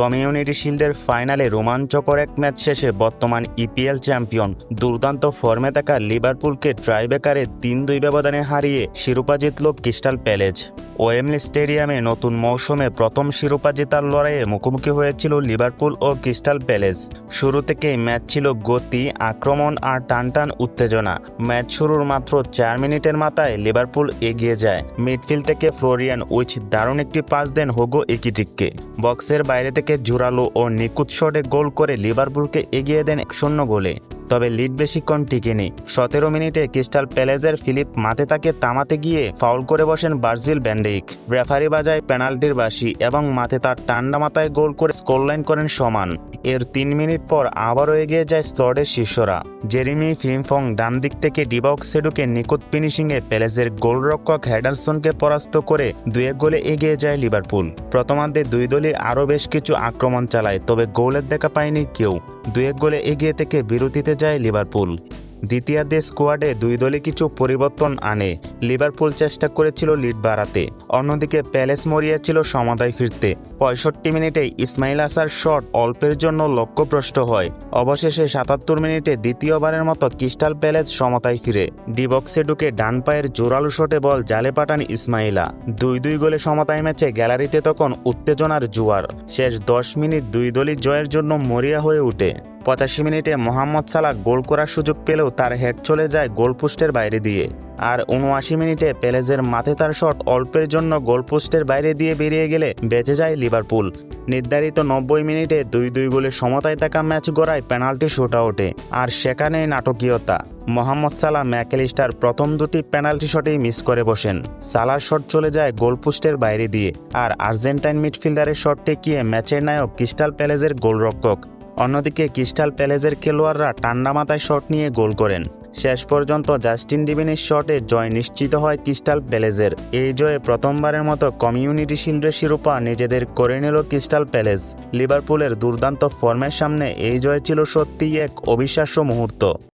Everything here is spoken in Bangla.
কমিউনিটি শিল্ডের ফাইনালে রোমাঞ্চকর এক ম্যাচ শেষে বর্তমান ইপিএল চ্যাম্পিয়ন দুর্দান্ত ফর্মে থাকা লিভারপুলকে ট্রাইবেকারে তিন দুই ব্যবধানে হারিয়ে শিরোপা জিতল ক্রিস্টাল প্যালেজ ওয়েমলি স্টেডিয়ামে নতুন মৌসুমে প্রথম শিরোপা জেতার লড়াইয়ে মুখোমুখি হয়েছিল লিভারপুল ও ক্রিস্টাল প্যালেস। শুরু থেকেই ম্যাচ ছিল গতি, আক্রমণ আর টানটান উত্তেজনা। ম্যাচ শুরুর মাত্র চার মিনিটের মাথায় লিভারপুল এগিয়ে যায়। মিডফিল্ড থেকে ফ্লোরিয়ান উইচ দারুণ একটি পাস দেন হোগো একিটিককে। বক্সের বাইরে থেকে জোরালো ও নিখুঁত শটে গোল করে লিভারপুলকে এগিয়ে দেন শূন্য গোলে। তবে লিড বেশিক্ষণ টিকেনি। সতেরো মিনিটে ক্রিস্টাল প্যালেজের ফিলিপ মাঠে তাকে তামাতে গিয়ে ফাউল করে বসেন বার্জিল ব্যান্ডেইক। রেফারি বাজায় পেনাল্টির বাসি এবং মাঠে তার ঠান্ডা মাথায় গোল করে স্কোরলাইন করেন সমান। এর তিন মিনিট পর আবারও এগিয়ে যায় স্টডের শিষ্যরা জেরিমি ফিল্মফং ডান দিক থেকে ডিবক্সে ঢুকে নিখুঁত ফিনিশিংয়ে প্যালেজের গোলরক্ষক হেডারসনকে পরাস্ত করে এক গোলে এগিয়ে যায় লিভারপুল। প্রথমার্ধে দুই দলই আরও বেশ কিছু আক্রমণ চালায়, তবে গোলের দেখা পায়নি কেউ। দুই এক গোলে এগিয়ে থেকে বিরতিতে যায় লিভারপুল। দ্বিতীয়ার্ধে স্কোয়াডে দুই দলে কিছু পরিবর্তন আনে। লিভারপুল চেষ্টা করেছিল লিড বাড়াতে। অন্যদিকে প্যালেস মরিয়াছিল সমাধায় ফিরতে। পঁয়ষট্টি মিনিটে ইসমাইল আসার শট অল্পের জন্য লক্ষ্যভ্রষ্ট হয়। অবশেষে সাতাত্তর মিনিটে দ্বিতীয়বারের মতো ক্রিস্টাল প্যালেস সমতায় ফিরে। ডিবক্সে ঢুকে ডান পায়ের জোরালো শটে বল জালে পাঠান ইসমাইলা। দুই দুই গোলে সমতায় ম্যাচে গ্যালারিতে তখন উত্তেজনার জোয়ার। শেষ দশ মিনিট দুই দলই জয়ের জন্য মরিয়া হয়ে ওঠে পঁচাশি মিনিটে মোহাম্মদ সালাহ গোল করার সুযোগ পেলেও তার হেড চলে যায় গোলপোস্টের বাইরে দিয়ে। আর উনআশি মিনিটে প্যালেজের মাথে তার শট অল্পের জন্য গোলপোস্টের বাইরে দিয়ে বেরিয়ে গেলে বেঁচে যায় লিভারপুল। নির্ধারিত নব্বই মিনিটে দুই দুই গোলে সমতায় থাকা ম্যাচ গড়ায় পেনাল্টি শুট আউটে আর সেখানেই নাটকীয়তা। মোহাম্মদ সালাহ ম্যাকেলিস্টার প্রথম দুটি পেনাল্টি শটেই মিস করে বসেন। সালার শট চলে যায় গোলপোস্টের বাইরে দিয়ে। আর আর্জেন্টাইন মিডফিল্ডারের শট টেকিয়ে ম্যাচের নায়ক ক্রিস্টাল প্যালেজের গোলরক্ষক। অন্যদিকে ক্রিস্টাল প্যালেজের খেলোয়াড়রা ঠান্ডা মাথায় শট নিয়ে গোল করেন। শেষ পর্যন্ত জাস্টিন ডিভিনের শটে জয় নিশ্চিত হয় ক্রিস্টাল প্যালেজের এই জয়ে প্রথমবারের মতো কমিউনিটি শিল্ডের শিরোপা নিজেদের করে নিল ক্রিস্টাল প্যালেস। লিভারপুলের দুর্দান্ত ফর্মের সামনে এই জয় ছিল সত্যিই এক অবিশ্বাস্য মুহূর্ত।